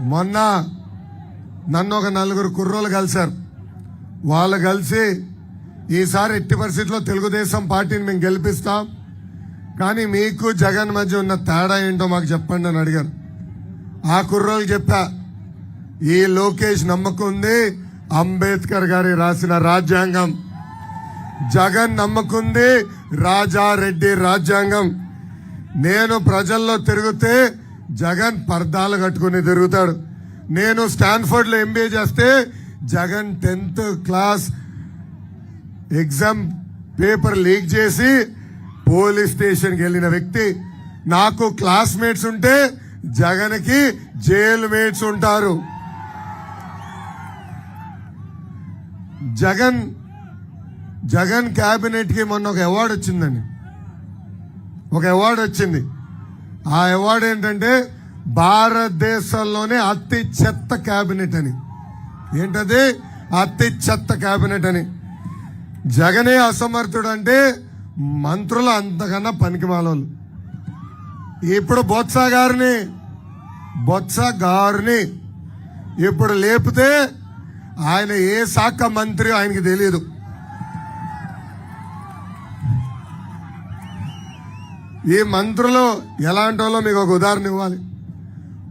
మొన్న నన్ను ఒక నలుగురు కుర్రోలు కలిశారు. వాళ్ళు కలిసి ఈసారి ఎట్టి పరిస్థితుల్లో తెలుగుదేశం పార్టీని మేము గెలిపిస్తాం. కానీ మీకు జగన్ మధ్య ఉన్న తేడా ఏంటో మాకు చెప్పండి అని అడిగారు ఆ కుర్రోలు చెప్పా ఈ లోకేష్ నమ్మకుంది అంబేద్కర్ గారి రాసిన రాజ్యాంగం. జగన్ నమ్మకుంది రాజారెడ్డి రాజ్యాంగం. నేను ప్రజల్లో తిరిగితే జగన్ పర్దాలు కట్టుకుని తిరుగుతాడు. నేను స్టాన్ఫర్డ్లో ఎంబీఏ చేస్తే Jagan tenth class exam paper leak చేసి పోలీస్ స్టేషన్కి వెళ్ళిన వ్యక్తి. నాకు క్లాస్మేట్స్ ఉంటే జగన్కి జైలు మేట్స్ ఉంటారు. జగన్ జగన్ క్యాబినెట్కి మొన్న ఒక అవార్డు వచ్చిందండి. ఒక అవార్డు వచ్చింది. ఆ అవార్డు ఏంటంటే భారతదేశంలోనే అతి చెత్త క్యాబినెట్ అని. ఏంటది? అతి చెత్త క్యాబినెట్ అని. జగనే అసమర్థుడు అంటే మంత్రులు అంతకన్నా పనికి మాలోళ్ళు. ఇప్పుడు బొత్స గారిని బొత్స గారిని ఇప్పుడు లేపితే ఆయన ఏ శాఖ మంత్రి ఆయనకి తెలియదు ఈ మంత్రులు ఎలాంటి వాళ్ళో మీకు ఒక ఉదాహరణ ఇవ్వాలి.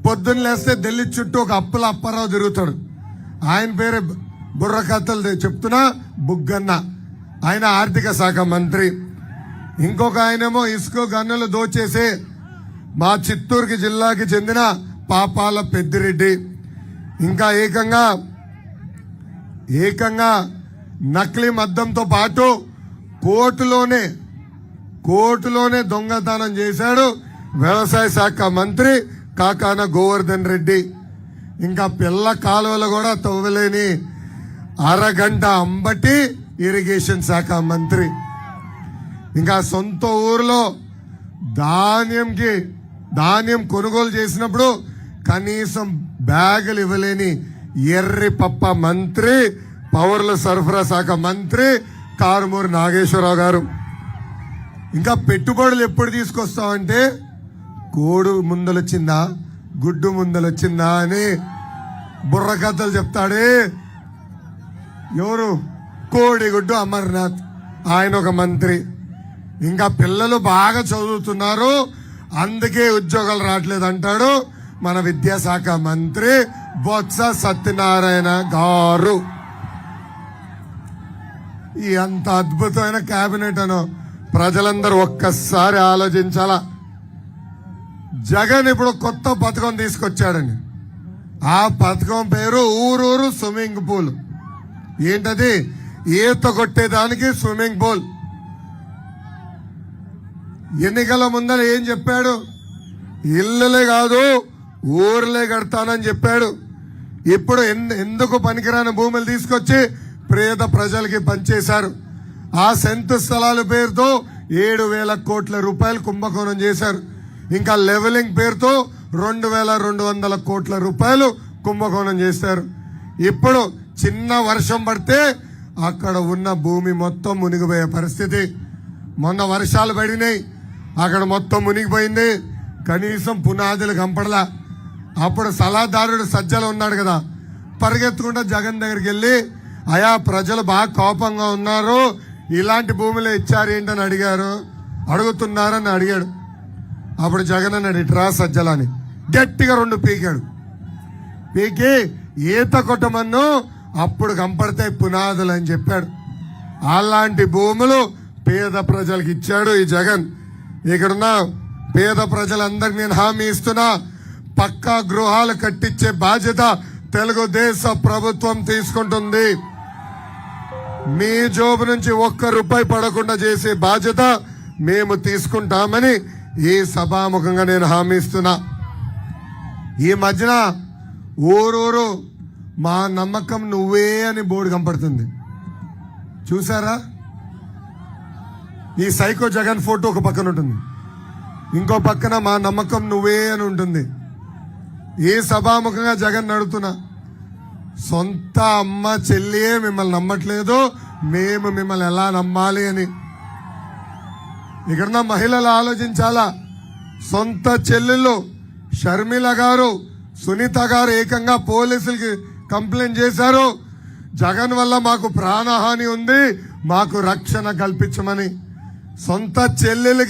పొద్దున్న లేస్తే ఢిల్లీ చుట్టూ ఒక అప్పల అప్పారావు తిరుగుతాడు. ఆయన పేరు బుర్రకథలు చెప్తున్నా బుగ్గన్న. ఆయన ఆర్థిక శాఖ మంత్రి. ఇంకొక ఆయనేమో ఇసుక గన్నులు దోచేసి మా చిత్తూరుకి జిల్లాకి చెందిన పాపాల పెద్దిరెడ్డి. ఇంకా ఏకంగా ఏకంగా నకిలీ మద్దంతో పాటు కోర్టులోనే కోర్టులోనే దొంగతనం చేశాడు వ్యవసాయ శాఖ మంత్రి కాకాన గోవర్ధన్ రెడ్డి. ఇంకా పిల్ల కాలువలు కూడా తవ్వలేని అరగంట అంబటి ఇరిగేషన్ శాఖ మంత్రి. ఇంకా సొంత ఊర్లో ధాన్యంకి ధాన్యం కొనుగోలు చేసినప్పుడు కనీసం బ్యాగులు ఇవ్వలేని ఎర్రి పప్ప మంత్రి పౌరుల సరఫరా శాఖ మంత్రి కారుమూరి నాగేశ్వరరావు గారు. ఇంకా పెట్టుబడులు ఎప్పుడు తీసుకొస్తామంటే కోడు ముందలొచ్చిందా గుడ్డు ముందలొచ్చిందా అని బుర్ర కథలు చెప్తాడే. ఎవరు? కోడిగుడ్డు అమర్నాథ్. ఆయన ఒక మంత్రి. ఇంకా పిల్లలు బాగా చదువుతున్నారు. అందుకే ఉద్యోగాలు రావట్లేదు అంటాడు మన విద్యాశాఖ మంత్రి బొత్స సత్యనారాయణ గారు. ఈ అంత అద్భుతమైన క్యాబినెట్ అను ప్రజలందరూ ఒక్కసారి ఆలోచించాలా? జగన్ ఇప్పుడు కొత్త పథకం తీసుకొచ్చాడండి. ఆ పథకం పేరు ఊరూరు స్విమ్మింగ్ పూల్. ఏంటది? ఈత కొట్టేదానికి స్విమ్మింగ్ పూల్. ఎన్నికల ముందర ఏం చెప్పాడు? ఇల్లులే కాదు ఊర్లే కడతానని చెప్పాడు. ఇప్పుడు ఎన్- ఎందుకు పనికిరాని భూములు తీసుకొచ్చి పేద ప్రజలకి పనిచేశారు ఆ సెంత స్థలాల పేరుతో ఏడు వేల కోట్ల రూపాయలు కుంభకోణం చేశారు. ఇంకా లెవెలింగ్ పేరుతో రెండు వేల రెండు వందల కోట్ల రూపాయలు కుంభకోణం చేశారు ఇప్పుడు చిన్న వర్షం పడితే అక్కడ ఉన్న భూమి మొత్తం మునిగిపోయే పరిస్థితి. మొన్న వర్షాలు పడినాయి. అక్కడ మొత్తం మునిగిపోయింది. కనీసం పునాదులు కంపడలా అప్పుడు సలహాదారుడు సజ్జలు ఉన్నాడు కదా. పరిగెత్తుకుంటా జగన్ దగ్గరికి వెళ్ళి అయా ప్రజలు బాగా కోపంగా ఉన్నారు. ఇలాంటి భూములే ఇచ్చారు ఏంటని అడిగారు? అడుగుతున్నారని అడిగాడు. అప్పుడు జగన్ అన్నాడు ఇట్రా సజ్జలని. గట్టిగా రెండు పీకాడు. పీకి ఈత కొట్టమన్ను అప్పుడు కంపడితే పునాదులు అని చెప్పాడు. అలాంటి భూములు పేద ప్రజలకు ఇచ్చాడు ఈ జగన్. ఇక్కడున్న పేద ప్రజలందరికీ నేను హామీ ఇస్తున్నా పక్కా గృహాలు కట్టించే బాధ్యత తెలుగుదేశ ప్రభుత్వం తీసుకుంటుంది. మీ జోబు నుంచి ఒక్క రూపాయి పడకుండా చేసే బాధ్యత మేము తీసుకుంటామని ఈ సభాముఖంగా నేను హామీ ఇస్తున్నా. ఈ మధ్యన ఊరూరు మా నమ్మకం నువ్వే అని బోర్డు కనపడుతుంది. చూసారా? ఈ సైకో జగన్ ఫోటో ఒక పక్కన ఉంటుంది. ఇంకో పక్కన మా నమ్మకం నువ్వే అని ఉంటుంది. ఏ సభాముఖంగా జగన్ నడుతున్నా. సొంత అమ్మ చెల్లియే మిమ్మల్ని నమ్మట్లేదు. మేము మిమ్మల్ని ఎలా నమ్మాలి అని. ఇక్కడున్న మహిళలు ఆలోచించాలా? సొంత చెల్లెళ్ళు షర్మిల గారు సునీత గారు ఏకంగా పోలీసులకి కంప్లైంట్ చేశారు. జగన్ వల్ల మాకు ప్రాణహాని ఉంది మాకు రక్షణ కల్పించమని. సొంత చెల్లెలకి